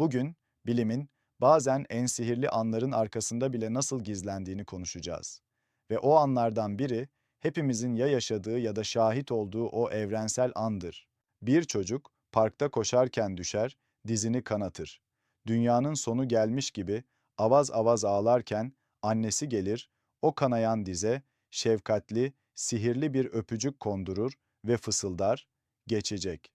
Bugün bilimin bazen en sihirli anların arkasında bile nasıl gizlendiğini konuşacağız. Ve o anlardan biri hepimizin ya yaşadığı ya da şahit olduğu o evrensel andır. Bir çocuk parkta koşarken düşer, dizini kanatır. Dünyanın sonu gelmiş gibi avaz avaz ağlarken annesi gelir, o kanayan dize şefkatli, sihirli bir öpücük kondurur ve fısıldar, geçecek.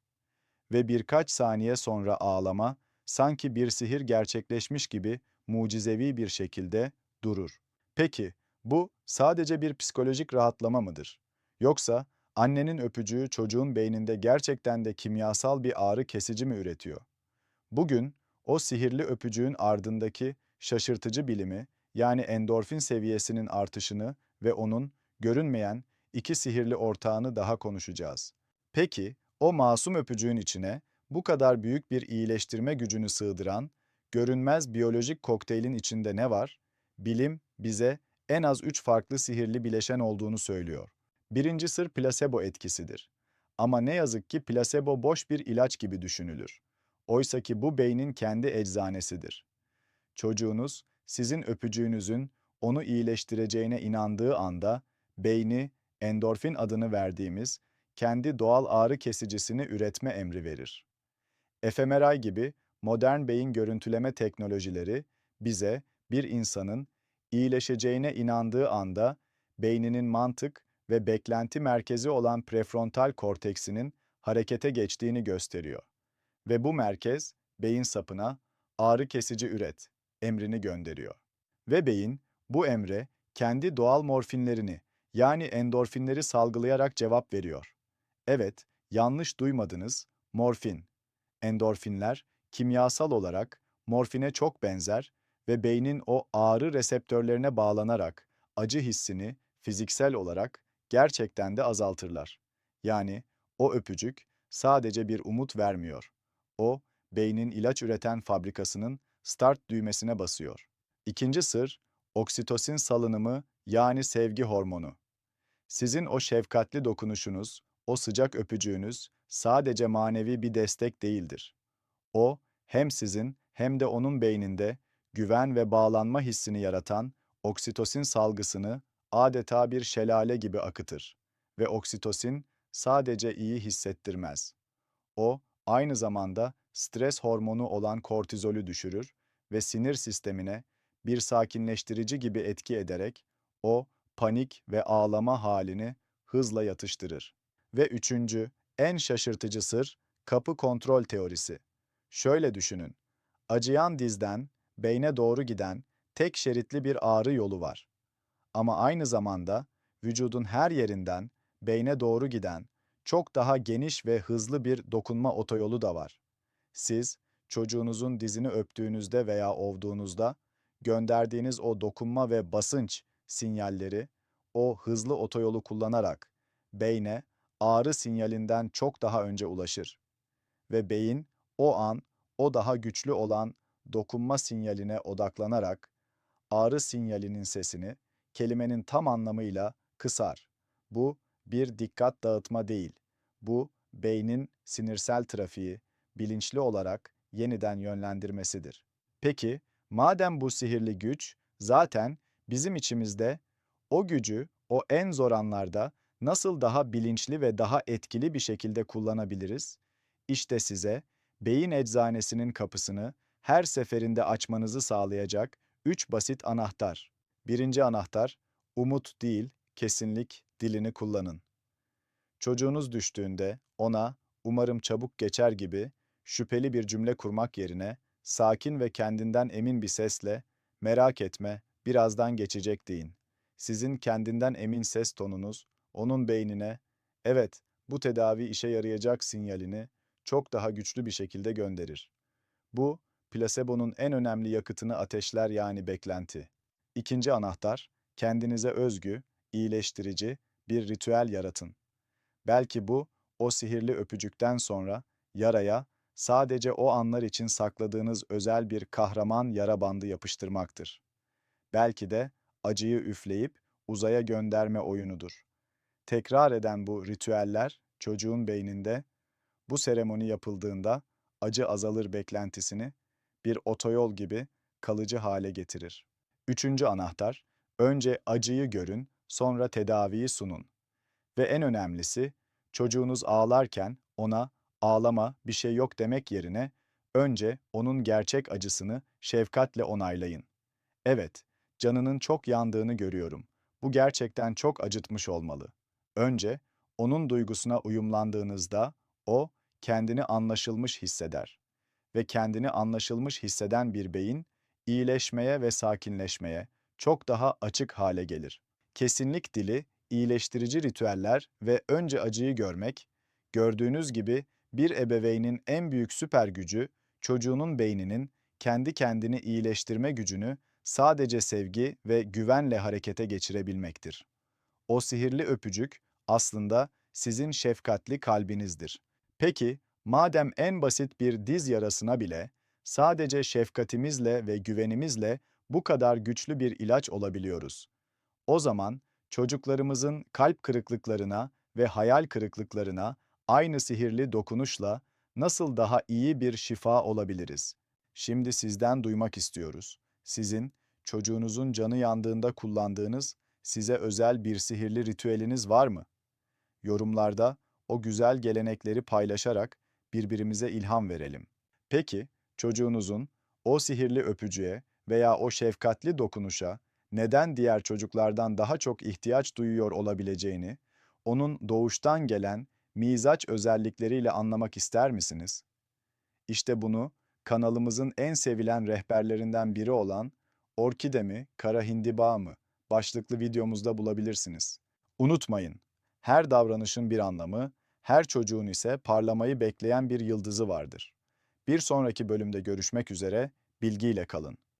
Ve birkaç saniye sonra ağlama, sanki bir sihir gerçekleşmiş gibi mucizevi bir şekilde durur. Peki, bu sadece bir psikolojik rahatlama mıdır? Yoksa annenin öpücüğü çocuğun beyninde gerçekten de kimyasal bir ağrı kesici mi üretiyor? Bugün o sihirli öpücüğün ardındaki şaşırtıcı bilimi, yani endorfin seviyesinin artışını ve onun görünmeyen iki sihirli ortağını daha konuşacağız. Peki, o masum öpücüğün içine bu kadar büyük bir iyileştirme gücünü sığdıran, görünmez biyolojik kokteylin içinde ne var? Bilim bize en az üç farklı sihirli bileşen olduğunu söylüyor. Birinci sır plasebo etkisidir. Ama ne yazık ki plasebo boş bir ilaç gibi düşünülür. Oysa ki bu beynin kendi eczanesidir. Çocuğunuz sizin öpücüğünüzün onu iyileştireceğine inandığı anda beyni endorfin adını verdiğimiz kendi doğal ağrı kesicisini üretme emri verir. fMRI gibi modern beyin görüntüleme teknolojileri bize bir insanın iyileşeceğine inandığı anda beyninin mantık ve beklenti merkezi olan prefrontal korteksinin harekete geçtiğini gösteriyor. Ve bu merkez beyin sapına ağrı kesici üret emrini gönderiyor. Ve beyin bu emre kendi doğal morfinlerini yani endorfinleri salgılayarak cevap veriyor. Evet, yanlış duymadınız, morfin. Endorfinler kimyasal olarak morfine çok benzer ve beynin o ağrı reseptörlerine bağlanarak acı hissini fiziksel olarak gerçekten de azaltırlar. Yani o öpücük sadece bir umut vermiyor. O, beynin ilaç üreten fabrikasının start düğmesine basıyor. İkinci sır, oksitosin salınımı yani sevgi hormonu. Sizin o şefkatli dokunuşunuz, o sıcak öpücüğünüz sadece manevi bir destek değildir. O, hem sizin hem de onun beyninde güven ve bağlanma hissini yaratan oksitosin salgısını adeta bir şelale gibi akıtır. Ve oksitosin sadece iyi hissettirmez. O, aynı zamanda stres hormonu olan kortizolü düşürür ve sinir sistemine bir sakinleştirici gibi etki ederek o panik ve ağlama halini hızla yatıştırır. Ve üçüncü, en şaşırtıcı sır, kapı kontrol teorisi. Şöyle düşünün, acıyan dizden beyne doğru giden tek şeritli bir ağrı yolu var. Ama aynı zamanda vücudun her yerinden beyne doğru giden çok daha geniş ve hızlı bir dokunma otoyolu da var. Siz çocuğunuzun dizini öptüğünüzde veya ovduğunuzda gönderdiğiniz o dokunma ve basınç sinyalleri o hızlı otoyolu kullanarak beyne ağrı sinyalinden çok daha önce ulaşır ve beyin o an o daha güçlü olan dokunma sinyaline odaklanarak ağrı sinyalinin sesini kelimenin tam anlamıyla kısar. Bu bir dikkat dağıtma değil. Bu beynin sinirsel trafiği bilinçli olarak yeniden yönlendirmesidir. Peki, madem bu sihirli güç zaten bizim içimizde o gücü o en zor anlarda nasıl daha bilinçli ve daha etkili bir şekilde kullanabiliriz? İşte size beyin eczanesinin kapısını her seferinde açmanızı sağlayacak üç basit anahtar. Birinci anahtar, umut değil, kesinlik dilini kullanın. Çocuğunuz düştüğünde ona umarım çabuk geçer gibi şüpheli bir cümle kurmak yerine sakin ve kendinden emin bir sesle merak etme, birazdan geçecek deyin. Sizin kendinden emin ses tonunuz onun beynine evet bu tedavi işe yarayacak sinyalini çok daha güçlü bir şekilde gönderir. Bu plasebonun en önemli yakıtını ateşler yani beklenti. İkinci anahtar, kendinize özgü, iyileştirici bir ritüel yaratın. Belki bu, o sihirli öpücükten sonra yaraya sadece o anlar için sakladığınız özel bir kahraman yara bandı yapıştırmaktır. Belki de acıyı üfleyip uzaya gönderme oyunudur. Tekrar eden bu ritüeller çocuğun beyninde bu seremoni yapıldığında acı azalır beklentisini bir otoyol gibi kalıcı hale getirir. Üçüncü anahtar, önce acıyı görün, sonra tedaviyi sunun. Ve en önemlisi, çocuğunuz ağlarken ona ağlama bir şey yok demek yerine önce onun gerçek acısını şefkatle onaylayın. Evet, canının çok yandığını görüyorum. Bu gerçekten çok acıtmış olmalı. Önce onun duygusuna uyumlandığınızda o kendini anlaşılmış hisseder ve kendini anlaşılmış hisseden bir beyin iyileşmeye ve sakinleşmeye çok daha açık hale gelir. Kesinlik dili, iyileştirici ritüeller ve önce acıyı görmek, gördüğünüz gibi bir ebeveynin en büyük süper gücü çocuğunun beyninin kendi kendini iyileştirme gücünü sadece sevgi ve güvenle harekete geçirebilmektir. O sihirli öpücük aslında sizin şefkatli kalbinizdir. Peki, madem en basit bir diz yarasına bile sadece şefkatimizle ve güvenimizle bu kadar güçlü bir ilaç olabiliyoruz. O zaman çocuklarımızın kalp kırıklıklarına ve hayal kırıklıklarına aynı sihirli dokunuşla nasıl daha iyi bir şifa olabiliriz? Şimdi sizden duymak istiyoruz. Sizin çocuğunuzun canı yandığında kullandığınız size özel bir sihirli ritüeliniz var mı? Yorumlarda o güzel gelenekleri paylaşarak birbirimize ilham verelim. Peki, çocuğunuzun o sihirli öpücüğe veya o şefkatli dokunuşa neden diğer çocuklardan daha çok ihtiyaç duyuyor olabileceğini, onun doğuştan gelen mizaç özellikleriyle anlamak ister misiniz? İşte bunu kanalımızın en sevilen rehberlerinden biri olan Orkide mi, Kara Hindiba mı başlıklı videomuzda bulabilirsiniz. Unutmayın, her davranışın bir anlamı, her çocuğun ise parlamayı bekleyen bir yıldızı vardır. Bir sonraki bölümde görüşmek üzere, bilgiyle kalın.